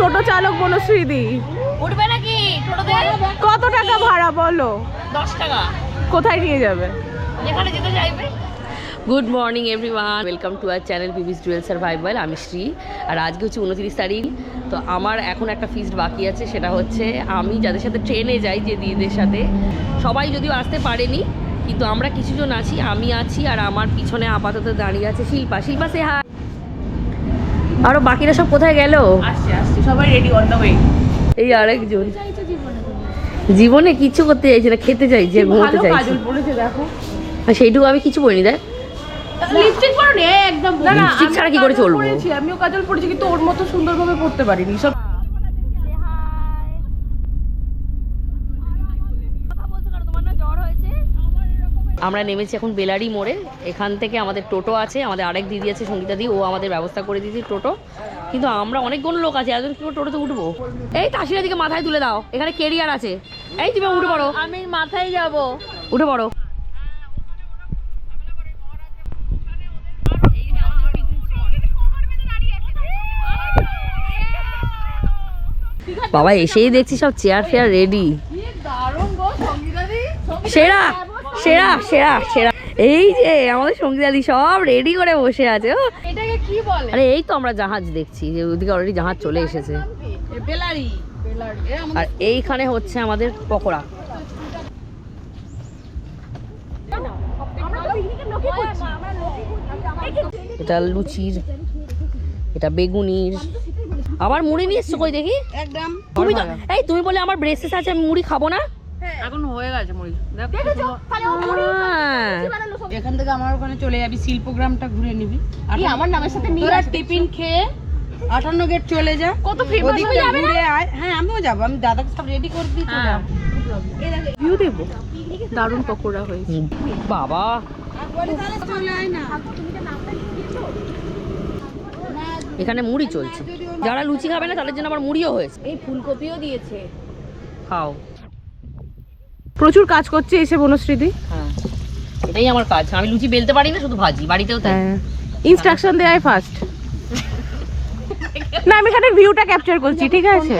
টোটো চালক বনশ্রীদি উঠবে নাকি? টোটোতে কত টাকা ভাড়া বলো? দশ টাকা। কোথায় নিয়ে যাবে? যেখানে যেতে চাইবে। Good morning everyone welcome to our channel পিবিস dual survival আমি শ্রী আর আজকে হচ্ছে উনত্রিশ তারিখ। তো আমার এখন একটা ফিস্ট বাকি আছে সেটা হচ্ছে আমি যাদের সাথে ট্রেনে যাই যে দিদিদের সাথে সবাই যদিও আসতে পারেনি কিন্তু আমরা কিছুজন আছি আমি আছি আর আমার পিছনে আপাতত দাঁড়িয়ে আছে শিল্পা। শিল্পা সে হা আরও বাকিরা সব কোথায় গেল? আসছে আসছে সবাই রেডি অন দ্য ওয়ে এই আরেকজন। জীবনে কিছু করতে চাইছে না খেতে চাইছে যে ঘুমাতে চাই চাইছে। দেখো। আর সেইটুকু আমি কিছু বলিনি দেখ। লিপস্টিক পরো নি একদম না না ছাড়া কি করে চলবো? আমিও কাজল পড়েছি কিন্তু ওর মতো সুন্দরভাবে পড়তে পারিনি সব আমরা নেমেছি এখন বেলারি মোড়ে। এখান থেকে আমাদের টোটো আছে আমাদের আরেক দিদি আছে সঙ্গীতা দি ও আমাদের ব্যবস্থা করে দিয়েছে টোটো। কিন্তু আমরা অনেকগুলো লোক আছে একজন কি টোটোতে উঠবো? এই তাসিরা দিকে মাথায় তুলে দাও এখানে কেরিয়ার আছে। এই তুমি উঠে পড়ো। আমি মাথায় যাব। উঠে পড়ো। বাবা এসেই দেখছি সব চেয়ার ফেয়ার রেডি সেরা। সেরা সেরা সেরা। এই যে আমাদের সঙ্গীতাদি সব রেডি করে বসে আছে ও। এটাকে কি বলে? আরে এই তো আমরা জাহাজ দেখছি যে ওদিকে অলরেডি জাহাজ চলে এসেছে। বেলারি। আর এইখানে হচ্ছে আমাদের পকোড়া। এটা লুচির এটা বেগুনির। আবার মুড়ি নিয়ে এসছো কই দেখি? একদম তুমি তো এই তুমি বলে আমার ব্রেসেস আছে আমি মুড়ি খাব না? এখন হয়ে গেছে মুড়ি। হ্যাঁ। এখান থেকে আমার ওখানে চলে যাবি শিল্পগ্রামটা ঘুরে নিবি। আর আমার নামের সাথে তোরা টিফিন খেয়ে আটান্ন গেট চলে যা। কত ফেমাস হয়ে যাবে না? হ্যাঁ আমিও যাব। আমি দাদাকে সব রেডি করে দিই চলে যাব। ভিউ দেবো। দারুণ পকোড়া হয়েছে। বাবা। এখানে মুড়ি চলছে। যারা লুচি খাবে না তাদের জন্য আবার মুড়িও হয়েছে। এই ফুলকপিও দিয়েছে। খাও। প্রচুর কাজ করছে এসে বনশ্রীদি। হ্যাঁ এটাই আমার কাজ। আমি লুচি বেলতে পারি না শুধু ভাজি বাড়িতেও তাই। হ্যাঁ। ইনস্ট্রাকশন দেয় ফার্স্ট না আমি এখানে ভিউটা ক্যাপচার করছি ঠিক আছে?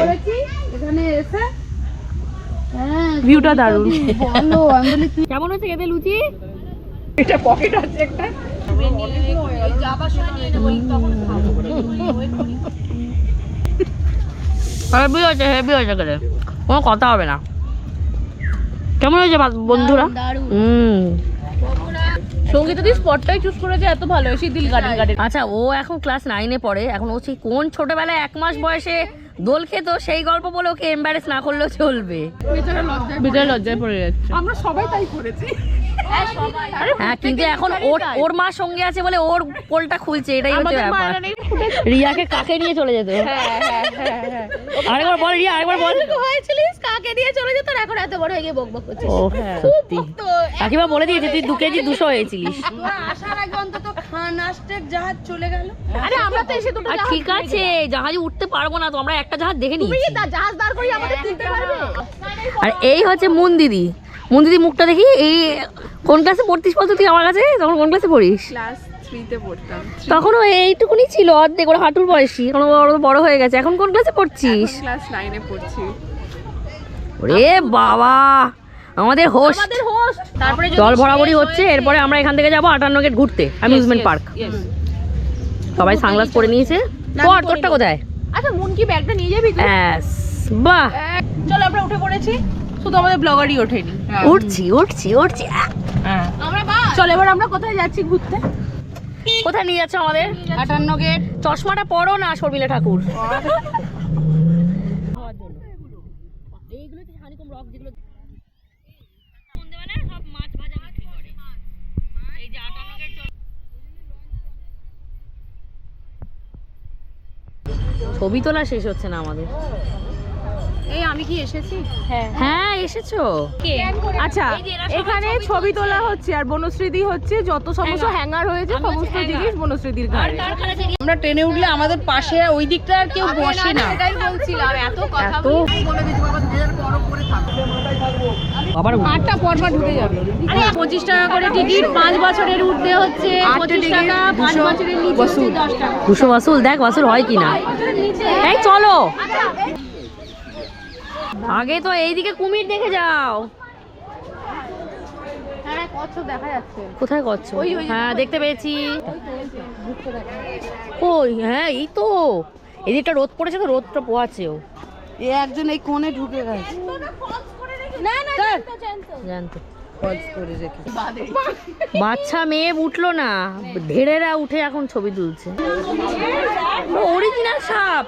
এখানে এসে। হ্যাঁ ভিউটা দারুণ। বলো আমি কেমন হয়েছে খেতে লুচি? এটা পকেট আছে একটা। হেভি হয়েছে হেভি হয়েছে কোনো কথা হবে না। কেমন হয়েছে বন্ধুরা? দারুণ হুম। সঙ্গীতা দি স্পটটাই চুজ করেছে এত ভালো গার্ডেন গার্ডেন। আচ্ছা ও এখন ক্লাস নাইনে পড়ে। এখন ও সেই কোন ছোটবেলায় এক মাস বয়সে দোল খেত সেই গল্প বলে ওকে এম্বারেস না করলেও চলবে। লজ্জায় পড়ে যাচ্ছে আমরা সবাই তাই করেছি। হ্যাঁ কিন্তু এখন ওর ওর মা সঙ্গে আছে বলে ওর পোলটা খুলছে এটাই হচ্ছে ব্যাপার। রিয়াকে কাকে নিয়ে চলে যেত? আরেকবার বল রিয়া আরেকবার বল। হয়েছিলিস? কাকে দিয়ে চলে যেত? আর এখন এত বড় হয়ে গিয়ে বক বক করছিস। ও সত্যি। কাকিমা বলে দিয়েছে তুই দু কেজি দুশো হয়েছিলিস। আসার আগে অন্তত খান আসতে জাহাজ চলে গেল। আরে আমরা তো এসে দুটো ঠিক আছে জাহাজে উঠতে পারব না তো আমরা একটা জাহাজ দেখে নিয়েছি। জাহাজ দাঁড় করিয়ে আমাদের তুলতে পারবে? আর এই হচ্ছে মুন দিদি। মুন দিদি মুখটা দেখি। এই কোন ক্লাসে পড়তিস বলতো তুই আমার কাছে? তখন কোন ক্লাসে পড়িস? ক্লাস থ্রিতে পড়তাম। তখন এইটুকুনি ছিল অর্ধেক ওর হাঁটুর বয়সী এখন বড় বড় হয়ে গেছে। এখন কোন ক্লাসে পড়ছিস? ক্লাস নাইনে পড়ছি। ওরে বাবা! আমাদের হোস্ট হোস্ট তারপরে জল ভরাভরি হচ্ছে এরপরে আমরা এখান থেকে যাব আটান্ন গেট ঘুরতে অ্যামিউজমেন্ট পার্ক সবাই সানগ্লাস পরে নিয়েছে। পর তোরটা কোথায়? আচ্ছা মন কি ব্যাগটা নিয়ে যাবি তুই? ব্যাস বাহ! চলো আমরা উঠে পড়েছি। শুধু আমাদের ব্লগারই ওঠেনি। উঠছি উঠছি উঠছি। আহ! আমরা চলো এবার আমরা কোথায় যাচ্ছি ঘুরতে? কোথায় নিয়ে যাচ্ছ আমাদের? আটান্ন গেট। চশমাটা পরো না শর্মিলা ঠাকুর। ছবি তোলা শেষ হচ্ছে না আমাদের। এই আমি কি এসেছি? হ্যাঁ। এসেছ? আচ্ছা এখানে ছবি তোলা হচ্ছে আর বনশ্রীদি হচ্ছে যত সমস্ত হ্যাঙ্গার হয়েছে সমস্ত জিনিস বনশ্রীদির আমরা ট্রেনে উঠলে আমাদের পাশে ওই দিকটা আর কেউ বসে না। এটাই বলছিলাম এত কথা আটটা পরপর ঢুকে যাবে। আরে পঁচিশ টাকা করে টিকিট পাঁচ বছরের উঠতে হচ্ছে পঁচিশ টাকা পাঁচ বছরের নিচে দশ টাকা। দুশো বাসুল দেখ বাসুল হয় কি না এই চলো। আগে তো এইদিকে কুমির দেখে যাও। হ্যাঁ কচ্ছপ দেখা যাচ্ছে। কোথায় করছ ওই, ওই হ্যাঁ দেখতে পেয়েছি। ওই হ্যাঁ এই তো। এদিকটা রোদ পড়েছে তো রোদটা একজন এই কোণে ঢুকে গেছে। না না জানতো ফলস করে রেখে বাচ্চা মেয়ে উঠল না ধেড়েরা উঠে এখন ছবি তুলছে। অরিজিনাল সাপ!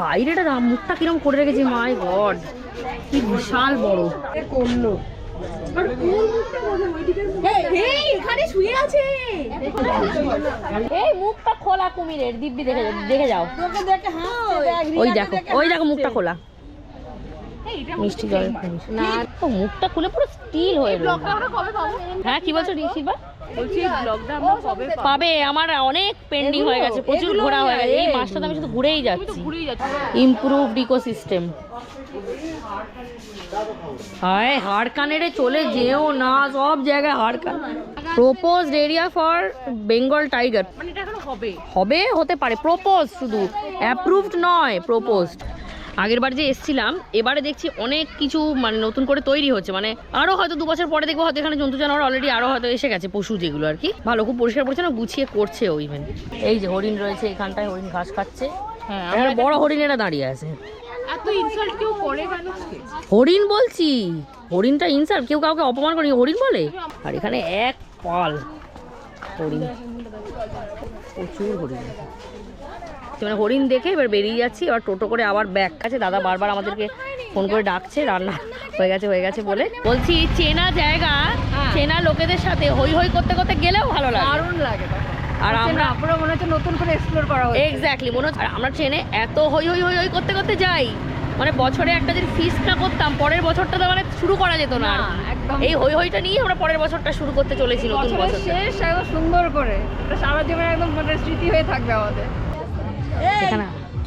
বাইরেটা মুখটা কিরম করে রেখেছে মাই গড কি বিশাল বড়। করল। এখানে শুয়ে আছে। এই মুখটা খোলা কুমিরের দিব্যি দেখে দেখে যাও। দেখ ওই দেখো ওই দেখো মুখটা খোলা। মিষ্টি জল না। ও মুখটা খুলে পুরো স্টিল হয়ে হ্যাঁ কি বলছো রিসিভা বলছি ব্লগটা আমরা কবে পাবে? আমার অনেক পেন্ডিং হয়ে গেছে প্রচুর ঘোরা হয়ে গেছে। এই এই- মাসটাতে আমি শুধু ঘুরেই যাচ্ছি। ঘুরেই যাচ্ছি। ইমপ্রুভড ইকোসিস্টেম হায় হাড় কানেরে চলে যেও না সব জায়গায় হাড় কান proposed area for Bengal tiger মানে এটা হবে? হবে হতে পারে প্রপোজ শুধু। অ্যাপ্রুভড নয় প্রপোজড আগের বার যে এসছিলাম এবারে দেখছি অনেক কিছু মানে নতুন করে তৈরি হচ্ছে। মানে আরও হয়তো দু বছর পরে দেখব হয়তো এখানে জন্তু জানোয়ার অলরেডি আরও হয়তো এসে গেছে পশু যেগুলো আর কি। ভালো খুব পরিষ্কার পরিচ্ছন্ন গুছিয়ে করছে ও ইভেন এই যে হরিণ রয়েছে এখানটায় হরিণ ঘাস খাচ্ছে। হ্যাঁ এখানে বড় হরিণেরা দাঁড়িয়ে আছে। ইনসাল্ট করে হরিণ বলছি হরিণটা ইনসার কেউ কাউকে অপমান করেনি হরিণ বলে? আর এখানে এক পাল হরিণ। প্রচুর হরিণ। মানে হরিণ দেখে এবার বেরিয়ে যাচ্ছি এবার টোটো করে আবার ব্যাগ কাছে দাদা বারবার আমাদেরকে ফোন করে ডাকছে রান্না হয়ে গেছে হয়ে গেছে বলে। বলছি চেনা জায়গা চেনা লোকেদের সাথে হই হই করতে করতে গেলেও ভালো লাগে। দারুণ লাগে। আর আমরা পুরো মনে হচ্ছে নতুন করে এক্সপ্লোর করা এক্স্যাক্টলি মনে হচ্ছে আমরা ট্রেনে এত হই হই হই হই করতে করতে যাই। মানে বছরে একটা যদি করতাম পরের বছরটা তো মানে শুরু করা যেত না। এই হই হইটা নিয়ে আমরা পরের বছরটা শুরু করতে চলেছি নতুন বছর শেষ একদম সুন্দর করে। এটা সারা জীবন একদম মানে স্মৃতি হয়ে থাকবে আমাদের।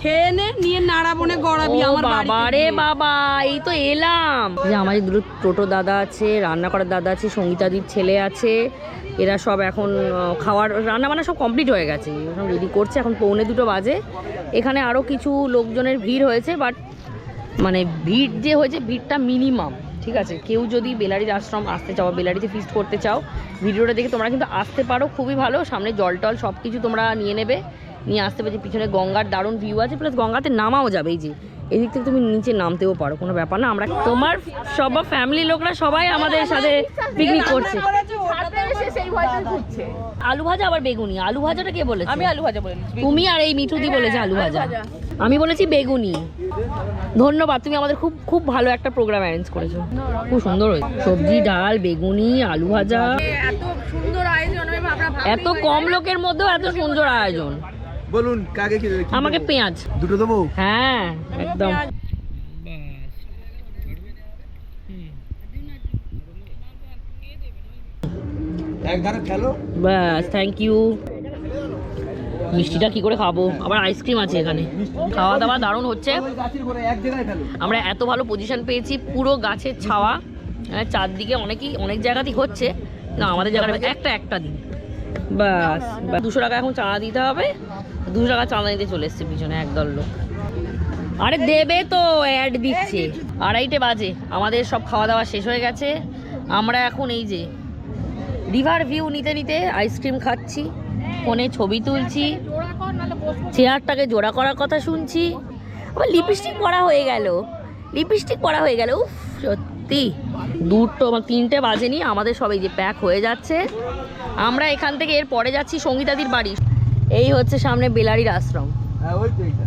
খেয়ে নে নিয়ে নাড়াবনে গড়াবি আমার বাবা রে বাবা এই তো এলাম। যে আমাদের দুটো টোটো দাদা আছে রান্না করার দাদা আছে সঙ্গীতাদির ছেলে আছে এরা সব এখন খাওয়ার রান্না বান্না সব কমপ্লিট হয়ে গেছে। সব রেডি করছে এখন পৌনে দুটো বাজে। এখানে আরও কিছু লোকজনের ভিড় হয়েছে বাট মানে ভিড় যে হয়েছে ভিড়টা মিনিমাম ঠিক আছে? কেউ যদি বেলারির আশ্রম আসতে চাও বেলারিতে ফিস্ট করতে চাও ভিডিওটা দেখে তোমরা কিন্তু আসতে পারো খুবই ভালো। সামনে জল টল সব কিছু তোমরা নিয়ে নেবে। নিয়ে আসতে পারছি। পিছনে গঙ্গার দারুণ ভিউ আছে প্লাস গঙ্গাতে নামাও যাবে এই যে। এদিক থেকে তুমি নিচে নামতেও পারো কোনো ব্যাপার না। আমরা তোমার সব ফ্যামিলি লোকরা সবাই আমাদের সাথে পিকনিক করছে। আলু ভাজা আবার বেগুনি। আলু ভাজাটা কে বলেছে? আমি আলু ভাজা বলে দিচ্ছি। তুমি আর এই মিঠুদি বলেছে আলু ভাজা। আমি বলেছি বেগুনি। ধন্যবাদ তুমি আমাদের খুব খুব ভালো একটা প্রোগ্রাম অ্যারেঞ্জ করেছ। খুব সুন্দর হয়েছে। সবজি ডাল বেগুনি আলু ভাজা। এত কম লোকের মধ্যেও এত সুন্দর আয়োজন। বলুন কাকে কি আমাকে পেঁয়াজ। দুটো দেবো? হ্যাঁ একদম। ব্যাস থ্যাংক ইউ মিষ্টিটা কি করে খাব? আবার আইসক্রিম আছে এখানে। খাওয়া দাওয়া দারুণ হচ্ছে। আমরা এত ভালো পজিশন পেয়েছি পুরো গাছের ছাওয়া। আহ, চারদিকে অনেকই অনেক জায়গাতেই হচ্ছে। না আমাদের জায়গাটা একটা একটা দিন। বাস দুশো টাকা এখন চাঁদা দিতে হবে। দুশো টাকা চাঁদা দিতে চলে এসছে পিছনে একদল লোক। আরে দেবে তো অ্যাড দিচ্ছে। আড়াইটে বাজে। আমাদের সব খাওয়া দাওয়া শেষ হয়ে গেছে। আমরা এখন এই যে রিভার ভিউ নিতে নিতে আইসক্রিম খাচ্ছি, ফোনে ছবি তুলছি চেয়ারটাকে জোড়া করার কথা শুনছি। আবার লিপস্টিক পরা হয়ে গেল। লিপস্টিক পরা হয়ে গেল, উফ, সত্যি। দুটো মানে তিনটে বাজেনি আমাদের সবাই যে প্যাক হয়ে যাচ্ছে। আমরা এখান থেকে এর পরে যাচ্ছি সঙ্গীতাদির বাড়ি। এই হচ্ছে সামনে বেলারির আশ্রম। হ্যাঁ ওই তো এইটা।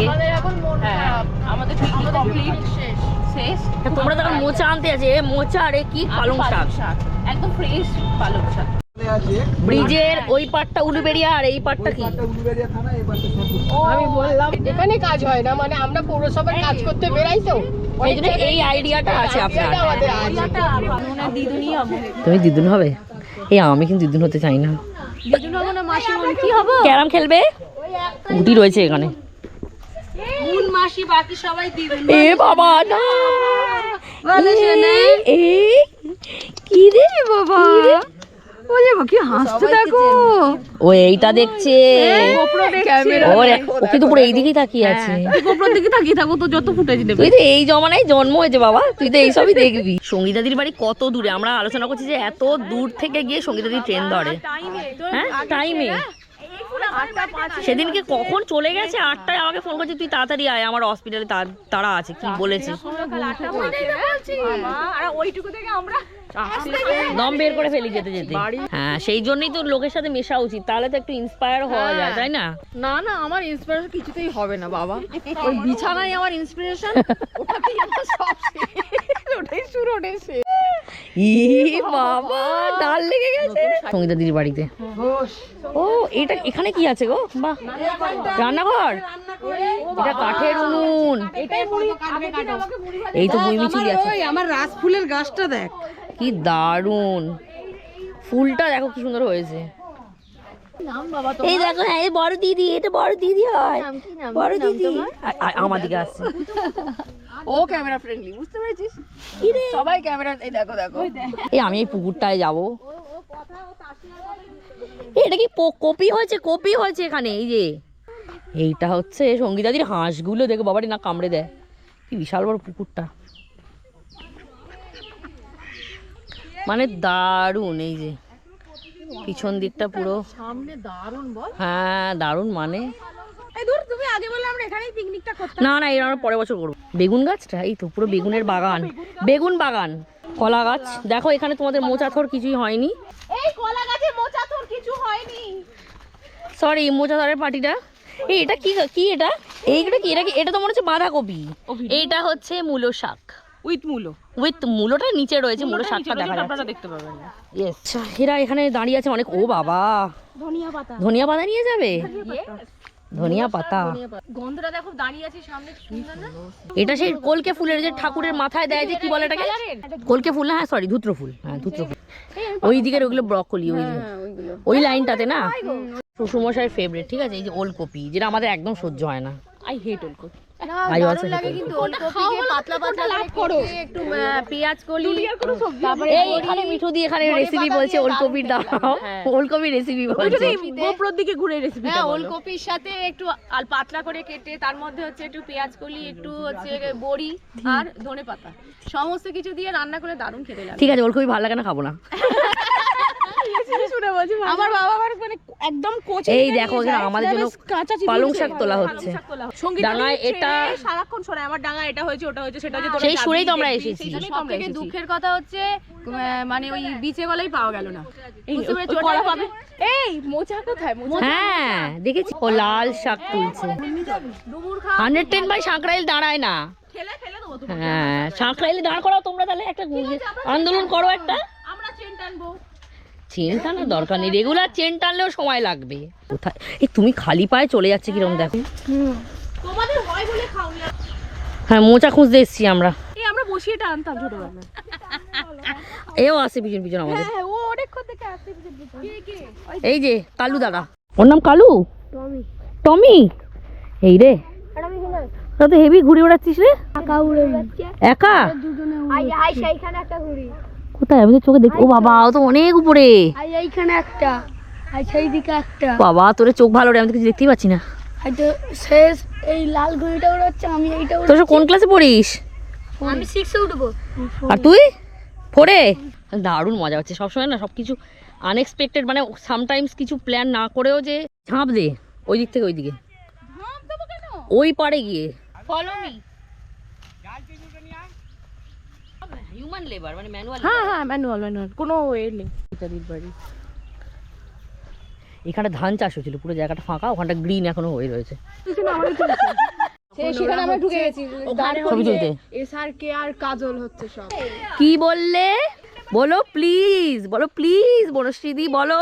আমাদের এখন খারাপ। আমাদের পিকনিক কমপ্লিট শেষ। শেষ? তোমরা তখন মোচা আনতে আছে এ মোচা রে কি পালং শাক। শাক। একদম ফ্রেশ পালং শাক। ব্রিজের ওই পাটটা উলুবেড়িয়া আর এই পাটটা কি? পাটটা উলুবেড়িয়া থানা এই পাটটা শেরপুর আমি বললাম এখানে কাজ হয় না মানে আমরা পৌরসভায় কাজ করতে বেরাই তো। এই আইডিয়াটা আছে আপনার। তুমি দিদুন হবে? এই আমি কিন্তু দিদুন হতে চাই না। দিদুন হব না মাসিমণি কি হব? ক্যারাম খেলবে? গুটি রয়েছে এখানে। মাসি বাকি সবাই দিবেন এ বাবা না। এ, কি রে বাবা? কি হাসতে দেখো? ও এইটা দেখছে। ওর ওকে তো পুরো এইদিকেই তাকিয়ে আছে। গোপন দিকে তাকিয়ে থাকো তো যত ফুটেজ দেবে। তুই তো এই জমানায় জন্ম হয়েছে বাবা। তুই তো এইসবই দেখবি। সঙ্গীতাদির বাড়ি কত দূরে? আমরা আলোচনা করছি যে এত দূর থেকে গিয়ে সঙ্গীতাদি ট্রেন ধরে। হ্যাঁ টাইমে সেদিনকে কখন চলে গেছে? আটটায় আমাকে ফোন করছে তুই তাড়াতাড়ি আয় আমার হসপিটালে তারা আছে কি বলেছে আর ওইটুকু থেকে আমরা দম বের করে ফেলি যেতে যেতে। হ্যাঁ সেই জন্যই তো লোকের সাথে মেশা উচিত। তাহলে তো একটু ইন্সপায়ার হওয়া যায় তাই না? না না আমার ইন্সপিরেশন কিছুতেই হবে না বাবা। ওই বিছানাই আমার ইন্সপিরেশন ওটাতেই আমার সব ওটাই শুরু ওটাই শেষ। ই বাবা ডাল লেগে গেছে। সঙ্গীতা দিদির বাড়িতে। ও এটা এখানে কি আছে গো? বাহ। রান্নাঘর? এটা কাঠের উনুন। এই তো আছে। আমার রাস ফুলের গাছটা দেখ। কি দারুণ ফুলটা দেখো কি সুন্দর হয়েছে। এই দেখো হ্যাঁ এই বড় দিদি এটা বড় দিদি হয়। বড় দিদি। আমার দিকে আসছে। ও ক্যামেরা ফ্রেন্ডলি বুঝতে পেরেছিস? সবাই ক্যামেরা এই দেখো দেখো। এই আমি এই পুকুরটায় যাব। এটা কি কপি হয়েছে কপি হয়েছে এখানে এই যে। এইটা হচ্ছে সঙ্গীতাদির হাঁসগুলো দেখো বাবাটি না কামড়ে দেয়। কি বিশাল বড় পুকুরটা। মানে দারুণ এই যে। পিছন দিকটা পুরো সামনে দারুণ হ্যাঁ দারুণ মানে। এই দূর তুমি আগে বললে আমরা এখানেই পিকনিকটা করতাম। না না এর আমরা পরের বছর করব। বেগুন গাছটা? এই তো পুরো বেগুনের বাগান। বেগুন। বাগান কলা গাছ। দেখো এখানে তোমাদের মোচাথর কিছুই হয়নি। এই কলা গাছে মোচা কিছু হয়নি। সরি মোচাদারের পার্টিটা এই এটা কি কি এটা? এইটা কি? এটা কি? এটা তো মনে হচ্ছে বাঁধাকপি। এইটা হচ্ছে মূলো শাক। উইথ মূলো। উইথ মূলোটা নিচে রয়েছে মূলো শাকটা দেখা যাচ্ছে। দেখতে পাবেন। ইয়েস এরা এখানে দাঁড়িয়ে আছে অনেক ও বাবা। ধনিয়া পাতা। ধনিয়া পাতা নিয়ে যাবে? ধনিয়া পাতা। গন্ধটা দেখো দাঁড়িয়ে আছে সামনে সুন্দর না? এটা সেই কলকে ফুলের যে ঠাকুরের মাথায় দেয় যে কি বলে এটাকে? কলকে ফুল না হ্যাঁ সরি ধুত্র ফুল। হ্যাঁ ধুত্র ফুল। ওই দিকের ওইগুলো ব্রকলি ওই দিকে ওই লাইনটাতে না? শ্বশুরমশাইয়ের ফেভারিট ঠিক আছে? এই যে ওলকপি যেটা আমাদের একদম সহ্য হয় না। আই হেট ওলকপি। কিন্তু ওলকপিকে পাতলা পাতলা করে কেটে একটু পেঁয়াজ কলি তারপরে এখানে মিঠু দি এখানে রেসিপি বলছে ওলকপির দাও ওলকপির রেসিপি বলছে। গোপ্রোর দিকে ঘুরে রেসিপি হ্যাঁ ওলকপির সাথে একটু আল পাতলা করে কেটে তার মধ্যে হচ্ছে একটু পেঁয়াজ কলি একটু হচ্ছে বড়ি আর ধনে পাতা সমস্ত কিছু দিয়ে রান্না করে দারুণ খেতে লাগে। ঠিক আছে ওলকপি ভালো লাগে না খাব না। আমার বাবা আবার মানে একদম কোচে এই দেখো এখানে আমাদের জন্য পালং শাক তোলা হচ্ছে। ডাঙায় এটা সারাক্ষণ শোনায় আমার ডাঙা এটা হয়েছে ওটা হয়েছে সেটা হয়েছে সেই সুরেই তো আমরা এসেছি। সব থেকে দুঃখের কথা হচ্ছে মানে ওই বিচে গলেই পাওয়া গেল না। এই মোচা কোথায়? হ্যাঁ দেখেছি। ও লাল শাক তুলছে। ডুমুর হান্ড্রেড টেন বাই সাঁকরাইল দাঁড়ায় না। হ্যাঁ সাঁকরাইলে দাঁড় করাও তোমরা তাহলে একটা আন্দোলন করো একটা। আমরা চেন টানবো চেন টানার দরকার নেই। রেগুলার চেন টানলেও সময় লাগবে। কোথায়? এই তুমি খালি পায়ে চলে যাচ্ছে কীরকম দেখো। তোমাদের হয় হ্যাঁ মোচা খুঁজতে এসছি আমরা। এই আমরা বসিয়ে এটা আনতাম ছোটবেলায়। এও আসে পিছন পিছন আমাদের। হ্যাঁ এই যে কালু দাদা। ওর নাম কালু? টমি। এই রে। তো হেভি ঘুরে বেড়াচ্ছিস রে। একা কোথায়? আমি তো চোখে দেখি ও বাবা ও তো অনেক উপরে। এইখানে একটা। আর সেই দিকে একটা। বাবা তোর চোখ ভালো রে আমি তো কিছু দেখতেই পাচ্ছি না। হয়তো শেষ এই লাল ঘড়িটা উড়াচ্ছে আমি এইটা তোর কোন ক্লাসে পড়িস? আমি সিক্সে উঠবো। আর তুই? ফোরে? দারুণ মজা হচ্ছে। সবসময় না সব কিছু আনএক্সপেক্টেড মানে সামটাইমস কিছু প্ল্যান না করেও যে ঝাঁপ দে ওই দিক থেকে ওই দিকে। ওই পারে গিয়ে। ফলো মি হিউম্যান লেবার মানে ম্যানুয়াল হ্যাঁ হ্যাঁ ম্যানুয়াল ম্যানুয়াল কোনো ওয়ে নেই। ইত্যাদির বাড়ি। এখানে ধান চাষ হচ্ছিল পুরো জায়গাটা ফাঁকা ওখানটা গ্রিন এখনও হয়ে রয়েছে। সেখানে আমরা ঢুকে গেছি। ছবি তুলতে। এসআর কে আর কাজল হচ্ছে সব। কি বললে? বলো প্লিজ বলো প্লিজ বনশ্রীদি বলো।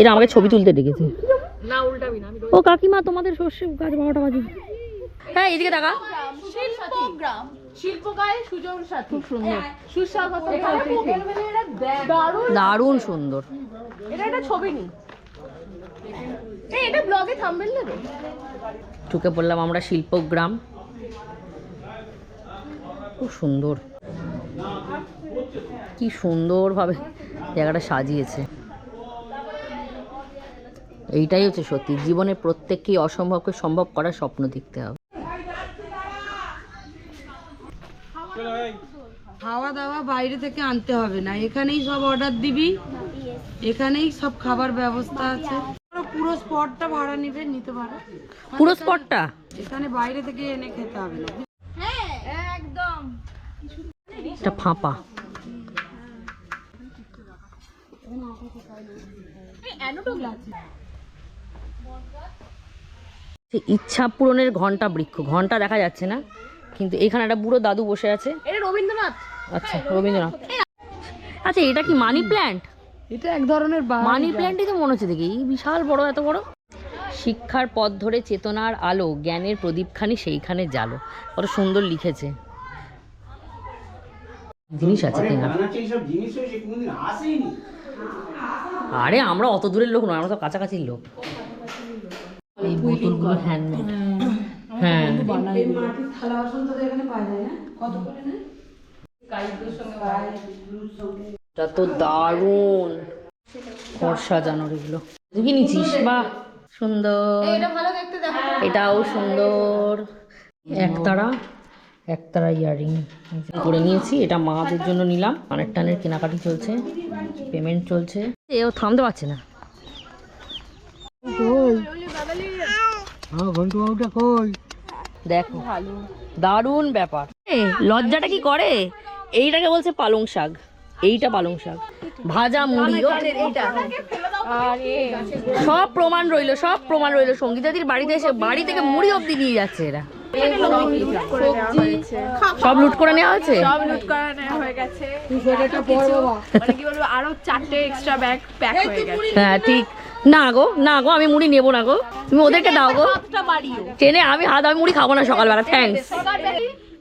এরা আমাকে ছবি তুলতে ডেকেছে। না উল্টাবি না আমি ও কাকিমা তোমাদের সর্ষে গাছ বারোটা বাজে। হ্যাঁ এদিকে দেখা শিল্পগ্রাম। শিল্পকায় সুজন সাথী। খুব সুন্দর। সুস্বাগত দারুণ। দারুণ। সুন্দর। এটা একটা ছবি নি। এটা ব্লগে ঢুকে পড়লাম আমরা শিল্পগ্রাম। খুব সুন্দর। কি সুন্দরভাবে জায়গাটা সাজিয়েছে। এইটাই হচ্ছে সত্যি। জীবনে প্রত্যেককেই অসম্ভবকে সম্ভব করার স্বপ্ন দেখতে হবে। খাওয়া দাওয়া বাইরে থেকে আনতে হবে না। এখানেই সব অর্ডার দিবি। এখানেই সব খাবার ব্যবস্থা আছে। পুরো স্পটটা ভাড়া নিবে নিতে পারো। পুরো স্পটটা এখানে বাইরে থেকে এনে খেতে হবে না। এটা ফাঁপা। ইচ্ছা পূরণের ঘণ্টা বৃক্ষ। ঘণ্টা দেখা যাচ্ছে না। কিন্তু এখানে একটা বুড়ো দাদু বসে আছে। এটা রবীন্দ্রনাথ। আচ্ছা রবীন্দ্রনাথ। আচ্ছা এটা কি মানি প্ল্যান্ট? এটা এক ধরনের মানি প্ল্যান্টই তো মনে হচ্ছে দেখি। এই বিশাল বড় এত বড়? শিক্ষার পথ ধরে চেতনার আলো জ্ঞানের প্রদীপখানি সেইখানে জালো কত সুন্দর লিখেছে। জিনিস আছে আরে আমরা অত দূরের লোক নয় আমরা তো কাছাকাছির লোক। এই বোতলগুলো হ্যান্ডমেড হ্যাঁ। মাটির থালা বাসন তো এখানে পাওয়া যায় না? কত করে নেয়? এটা তো দারুণ। ঘর সাজানোর এগুলো। বাহ সুন্দর। এটা ভালো দেখতে দেখো। এটাও সুন্দর। একতারা একতারা ইয়ারিং। করে নিয়েছি এটা মাদের জন্য নিলাম। কানের টানের কেনাকাটি চলছে পেমেন্ট চলছে। এও থামতে পারছে না। ঘন্টু বাবুটা কই? দেখো দারুণ ব্যাপার। লজ্জাটা কি করে? এইটাকে বলছে পালং শাক। এইটা পালং শাক। ভাজা মুড়ি সব প্রমাণ রইল সব প্রমাণ রইল। সঙ্গীতাদির বাড়িতে এসে বাড়ি থেকে মুড়ি অবধি নিয়ে যাচ্ছে এরা। সব লুট করে নেওয়া হয়েছে? সব লুট করা নেওয়া হয়ে গেছে। মানে কি বলব আরও চারটে এক্সট্রা ব্যাগ প্যাক হয়ে গেছে। হ্যাঁ ঠিক। না গো না গো আমি মুড়ি নেব না গো। তুমি ওদেরকে দাও গো। ট্রেনে আমি হাত আমি মুড়ি খাব না সকালবেলা থ্যাঙ্কস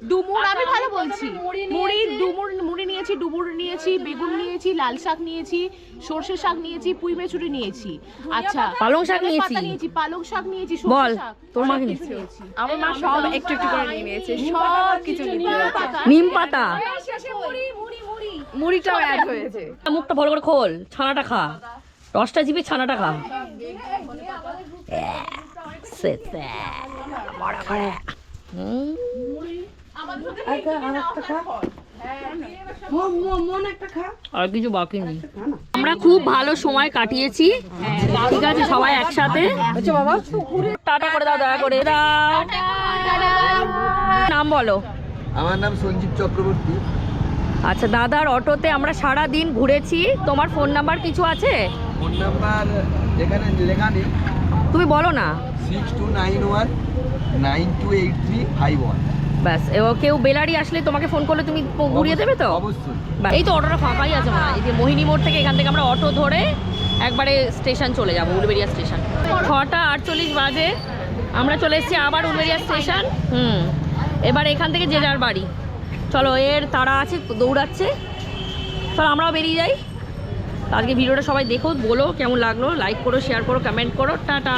ডুমুর আমি ভালো বলছি। মুড়ি ডুমুর মুড়ি নিয়েছি ডুমুর নিয়েছি বেগুন নিয়েছি লাল শাক নিয়েছি সর্ষে শাক নিয়েছি পুঁই মেচুরি নিয়েছি। আচ্ছা। পালং শাক নিয়েছি। নিয়েছি পালং শাক নিয়েছি বল তোর মাকে অনেক নিয়েছি? আমার মা সব একটু একটু করে নিয়ে নিয়েছে সব কিছু নিয়ে নিম পাতা। মুড়িটাও অ্যাড হয়েছে। মুখটা ভালো করে খোল ছানাটা খা। রসটা জিভে ছানাটা খা আর কিছু বাকি নেই। আমরা খুব ভালো সময় কাটিয়েছি। ঠিক আছে সবাই একসাথে। টাটা করে দাও দয়া করে। দাও নাম বলো। আমার নাম সঞ্জীব চক্রবর্তী। আচ্ছা দাদার অটোতে আমরা সারা দিন ঘুরেছি। তোমার ফোন নাম্বার কিছু আছে? ফোন নাম্বার যেখানে লেখা নেই তুমি বলো না। Six two nine one nine two eight three five one. ব্যাস এবার কেউ বেলারি আসলে তোমাকে ফোন করলে তুমি ঘুরিয়ে দেবে তো? অবশ্যই। এই তো অটোটা ফাঁকাই আছে মনে এই যে মোহিনী মোড় থেকে এখান থেকে আমরা অটো ধরে একবারে স্টেশন চলে যাব উলবেরিয়া স্টেশন। ছটা আটচল্লিশ বাজে। আমরা চলে এসেছি আবার উলবেরিয়া স্টেশন। হুম এবার এখান থেকে যে যার বাড়ি। চলো এর তারা আছে দৌড়াচ্ছে। চলো আমরাও বেরিয়ে যাই। আজকে ভিডিওটা সবাই দেখো বলো কেমন লাগল লাইক করো শেয়ার করো কমেন্ট করো টাটা।